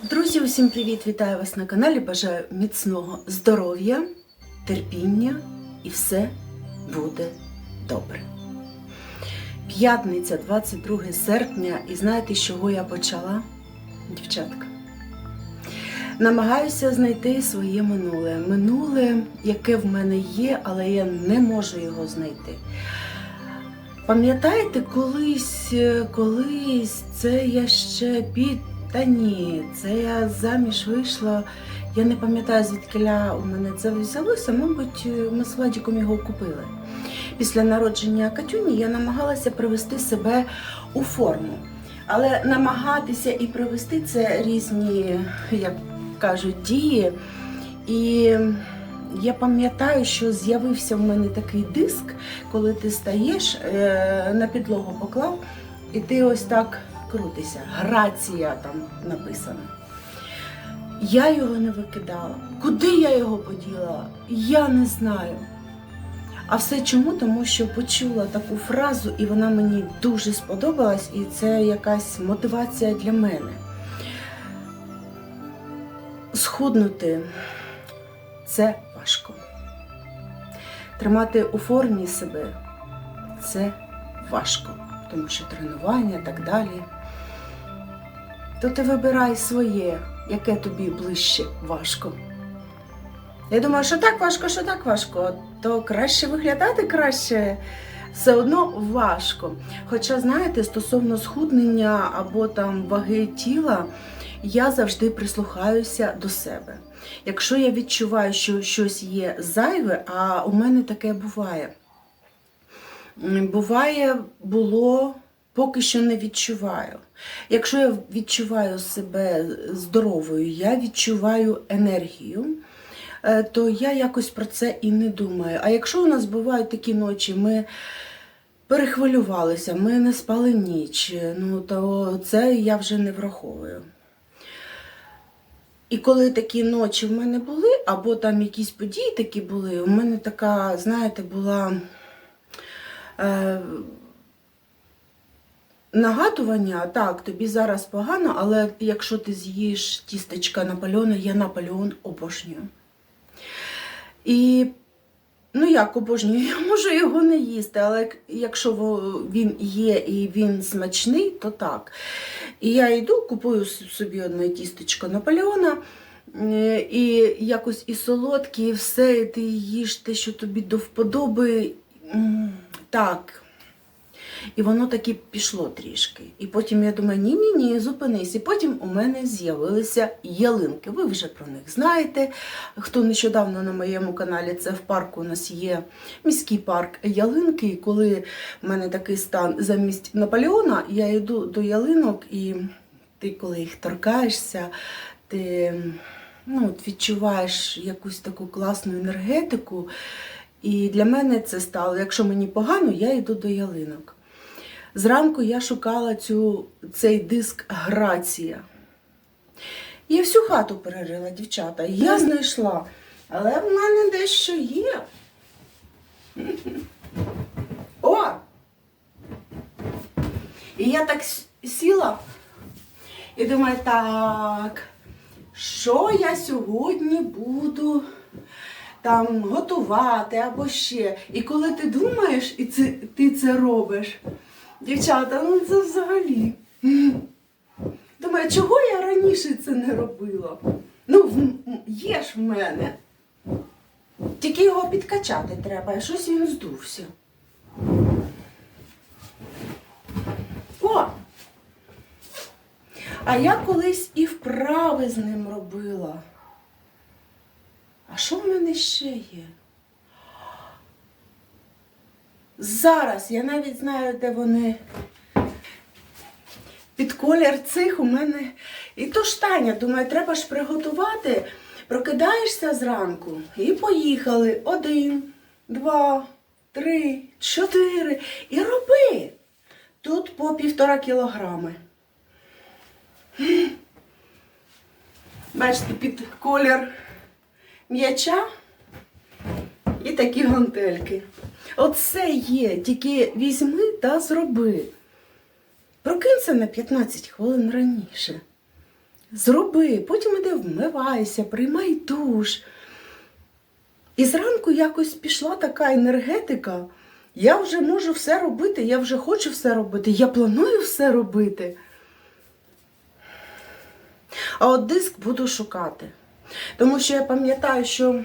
Друзі, усім привіт! Вітаю вас на каналі. Бажаю міцного здоров'я, терпіння і все буде добре. П'ятниця, 22 серпня, і знаєте, з чого я почала, дівчатка? Намагаюся знайти своє минуле. Минуле, яке в мене є, але я не можу його знайти. Пам'ятаєте, колись, е, колись це я ще під. Та ні, це я заміж вийшла. Я не пам'ятаю, звідкиля у мене це взялося. Мабуть, ми з Владіком його купили. Після народження Катюні я намагалася привести себе у форму. Але намагатися і привести це різні, як кажуть, дії. І я пам'ятаю, що з'явився в мене такий диск, коли ти стаєш, е, на підлогу поклав, і ти ось так крутишся. Грація там написано. Я його не викидала. Куди я його поділа? Я не знаю. А все чому? Тому що почула таку фразу, і вона мені дуже сподобалась, і це якась мотивація для мене. Схуднути це важко. Тримати у формі себе це важко, тому що тренування і так далі. То ти вибирай своє, яке тобі ближче важко. Я думаю, що так важко, що так важко, то краще виглядати краще. Все одно важко. Хоча, знаєте, стосовно схуднення або там ваги тіла, я завжди прислухаюся до себе. Якщо я відчуваю, що щось є зайве, а у мене таке буває. Буває, було, поки що не відчуваю. Якщо я відчуваю себе здоровою, я відчуваю енергію, е, то я якось про це і не думаю. А якщо у нас бувають такі ночі, ми перехвилювалися, ми не спали ніч, ну то це я вже не враховую. І коли такі ночі в мене були, або там якісь події такі були, у мене така, знаєте, була е, нагадування, так, тобі зараз погано, але якщо ти з'їш тістечка Наполеона, я Наполеон обожнюю. І Ну, як обожнюю, я можу його не їсти, але якщо він є і він смачний, то так. І я йду, купую собі одне тістечко Наполеона, е, і якось і солодкі, і все, і ти їш те, що тобі до вподоби. Так. І воно таки пішло трішки. І потім я думаю, ні-ні, ні, зупинись. І потім у мене з'явилися ялинки. Ви вже про них знаєте. Хто нещодавно на моєму каналі, це в парку у нас є міський парк ялинки. І коли в мене такий стан замість Наполеона, я йду до ялинок, і ти, коли їх торкаєшся, ти ну, от відчуваєш якусь таку класну енергетику. І для мене це стало, якщо мені погано, я йду до ялинок. Зранку я шукала цю, цей диск Грація. Я всю хату перерила, дівчата. Я знайшла. Але в мене дещо є. О! І я так сіла і думаю, так, що я сьогодні буду там готувати або ще. І коли ти думаєш, і це, ти це робиш, дівчата, ну це взагалі. Думаю, чого я раніше це не робила? Ну, є ж в мене. Тільки його підкачати треба, а щось він здувся. О! А я колись і вправи з ним робила. А що в мене ще є? Зараз я навіть знаю, де вони. Під колір цих у мене. І то ж думаю, треба ж приготувати. Прокидаєшся зранку і поїхали. Один, два, три, чотири. І роби. Тут по півтора кілограми. Бачите, під колір м'яча і такі гантельки. Оце є, тільки візьми та зроби. Прокинься на 15 хвилин раніше. зроби, потім іди вмивайся, приймай душ. І зранку якось пішла така енергетика. Я вже можу все робити, я вже хочу все робити, я планую все робити. А от диск буду шукати. Тому що я пам'ятаю, що.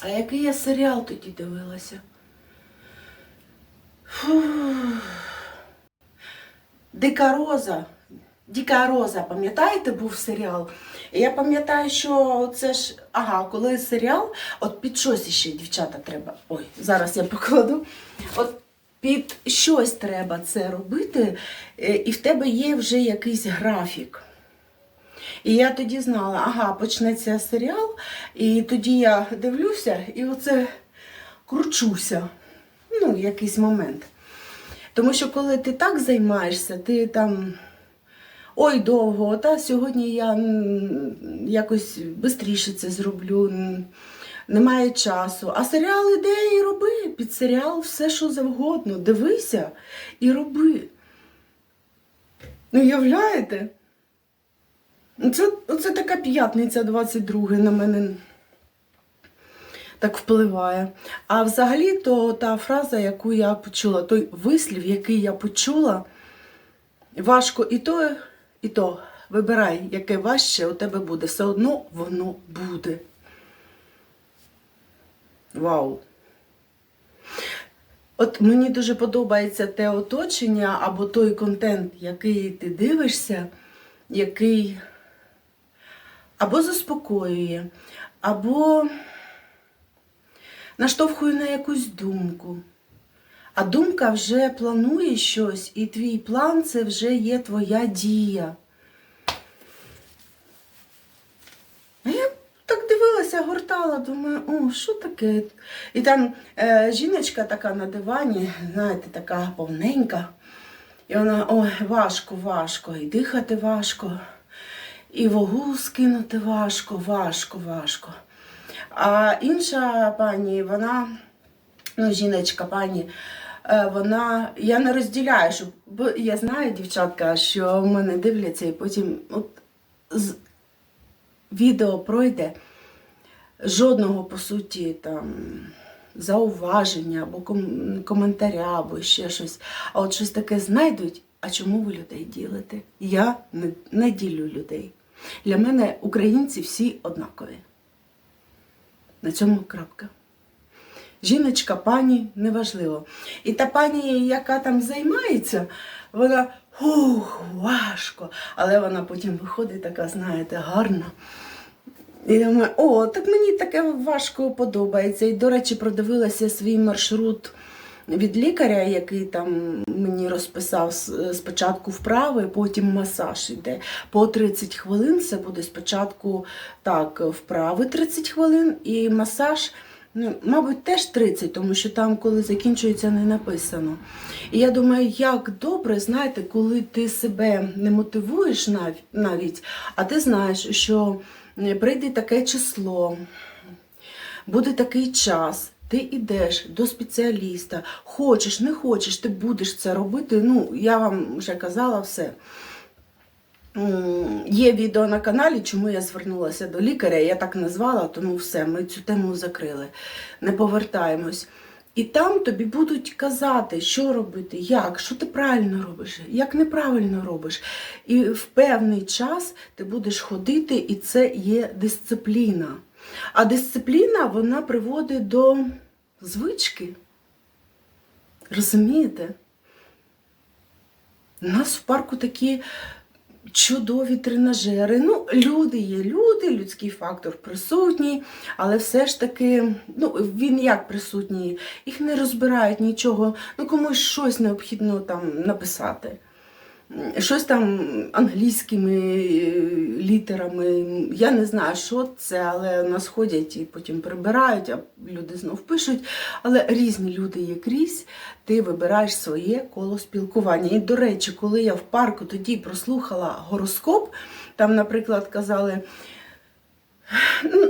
А який я серіал тоді дивилася? Фух. Дика Роза. Діка Роза, пам'ятаєте, був серіал? Я пам'ятаю, що це ж, ага, коли серіал, от під щось іще дівчата треба. Ой, зараз я покладу. От під щось треба це робити, е, і в тебе є вже якийсь графік. І я тоді знала, ага, почнеться серіал, і тоді я дивлюся і оце кручуся. Ну, якийсь момент. Тому що коли ти так займаєшся, ти там. Ой, довго, та сьогодні я якось швидше це зроблю, немає часу. А серіал іде і роби. Під серіал все, що завгодно. Дивися і роби. Ну, уявляєте? Це, це така п'ятниця 22 на мене так впливає. А взагалі, то та фраза, яку я почула, той вислів, який я почула, важко і то, і то. Вибирай, яке важче у тебе буде. Все одно воно буде. Вау! От мені дуже подобається те оточення або той контент, який ти дивишся, який або заспокоює, або наштовхує на якусь думку. А думка вже планує щось, і твій план це вже є твоя дія. А я так дивилася, гортала, думаю, о, що таке? І там е, жіночка така на дивані, знаєте, така повненька. І вона, ой, важко, важко, і дихати важко, і вагу скинути важко, важко, важко. А інша пані, вона, ну, жіночка пані, е, вона, я не розділяю, щоб, бо я знаю, дівчатка, що в мене дивляться, і потім от, з, відео пройде, жодного, по суті, там, зауваження або ком- коментаря, або ще щось. А от щось таке знайдуть, а чому ви людей ділите? Я не, не ділю людей. Для мене українці всі однакові. На цьому крапка. Жіночка, пані, неважливо. І та пані, яка там займається, вона ух, важко. Але вона потім виходить така, знаєте, гарна. І я думаю, о, так мені таке важко подобається. І, до речі, продивилася свій маршрут від лікаря, який там мені розписав спочатку вправи, потім масаж іде. По 30 хвилин це буде спочатку так, вправи 30 хвилин і масаж. Ну, мабуть, теж 30, тому що там, коли закінчується, не написано. І я думаю, як добре, знаєте, коли ти себе не мотивуєш нав- навіть, а ти знаєш, що прийде таке число, буде такий час. Ти йдеш до спеціаліста, хочеш, не хочеш, ти будеш це робити. Ну, я вам вже казала все. Є відео на каналі, чому я звернулася до лікаря. Я так назвала, тому все, ми цю тему закрили. Не повертаємось. І там тобі будуть казати, що робити, як, що ти правильно робиш, як неправильно робиш. І в певний час ти будеш ходити, і це є дисципліна. А дисципліна вона приводить до звички. Розумієте? У нас в парку такі чудові тренажери. Ну, люди є люди, людський фактор присутній, але все ж таки, ну, він як присутній, їх не розбирають нічого, ну комусь щось необхідно там написати. Щось там англійськими е, літерами. Я не знаю, що це, але нас ходять і потім прибирають, а люди знов пишуть. Але різні люди є крізь, ти вибираєш своє коло спілкування. І, до речі, коли я в парку тоді прослухала гороскоп, там, наприклад, казали,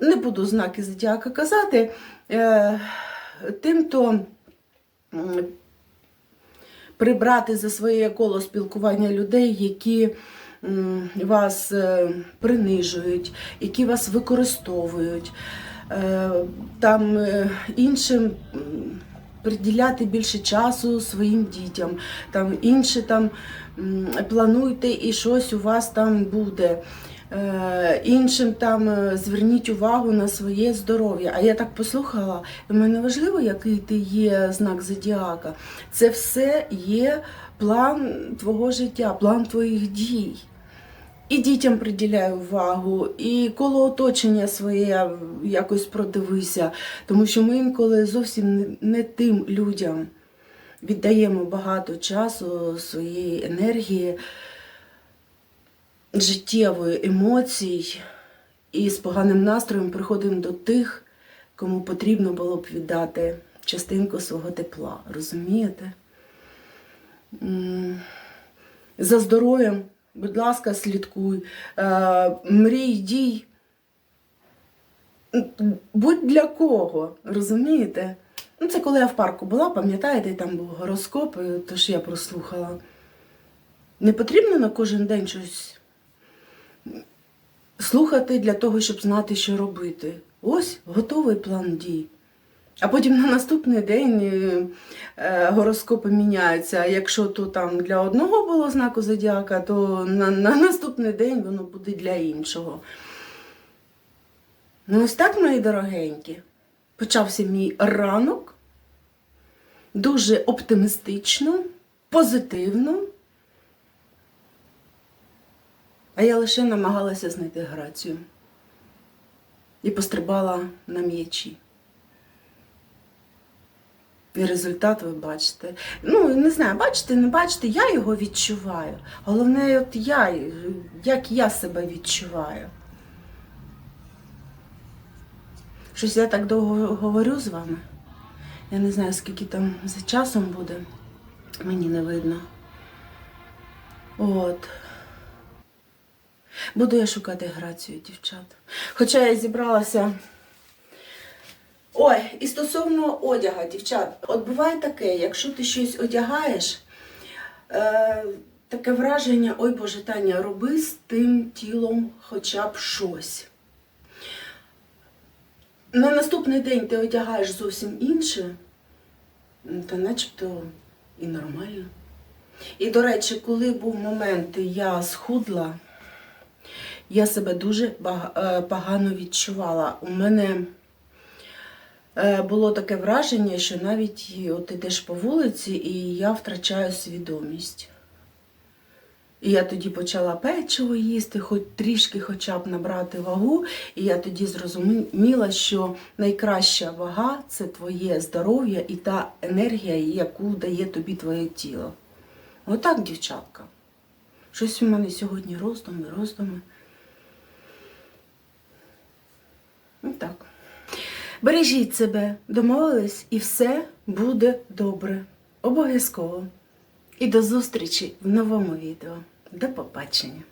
не буду знаки зодіака казати, е, тим-то. Прибрати за своє коло спілкування людей, які вас е, принижують, які вас використовують, е, там е, іншим приділяти більше часу своїм дітям, там інше там плануйте і щось у вас там буде. Е, Іншим там е, зверніть увагу на своє здоров'я. А я так послухала, і мене важливо, який ти є знак зодіака. Це все є план твого життя, план твоїх дій. І дітям приділяй увагу, і коло оточення своє якось продивися, тому що ми інколи зовсім не- не тим людям віддаємо багато часу, своєї енергії, життєвої емоцій, і з поганим настроєм приходимо до тих, кому потрібно було б віддати частинку свого тепла. Розумієте? За здоров'ям, будь ласка, слідкуй, Е, мрій, дій. Будь для кого, розумієте? Ну, це коли я в парку була, пам'ятаєте, там був гороскоп, тож я прослухала. Не потрібно на кожен день щось слухати для того, щоб знати, що робити. Ось готовий план дій. А потім на наступний день е, е, гороскопи міняються. Якщо то там для одного було знаку зодіака, то на, на наступний день воно буде для іншого. Ну, ось так, мої дорогенькі, почався мій ранок. Дуже оптимістично, позитивно. А я лише намагалася знайти грацію і пострибала на м'ячі. І результат ви бачите. Ну, не знаю, бачите, не бачите, я його відчуваю. Головне, от я, як я себе відчуваю. Щось я так довго говорю з вами. Я не знаю, скільки там за часом буде. Мені не видно. От. Буду я шукати грацію, дівчат. Хоча я зібралася. Ой, і стосовно одяга, дівчат, от буває таке, якщо ти щось одягаєш, е, таке враження, ой Боже, Таня, роби з тим тілом хоча б щось. На наступний день ти одягаєш зовсім інше, та начебто і нормально. І, до речі, коли був момент, я схудла, я себе дуже е, погано відчувала. У мене е, було таке враження, що навіть от ідеш по вулиці, і я втрачаю свідомість. І я тоді почала печиво їсти, хоч трішки хоча б набрати вагу. І я тоді зрозуміла, що найкраща вага це твоє здоров'я і та енергія, яку дає тобі твоє тіло. Отак, дівчатка. Щось у мене сьогодні роздуми, роздуми. Отак. Бережіть себе, домовились, і все буде добре. Обов'язково. І до зустрічі в новому відео. До побачення!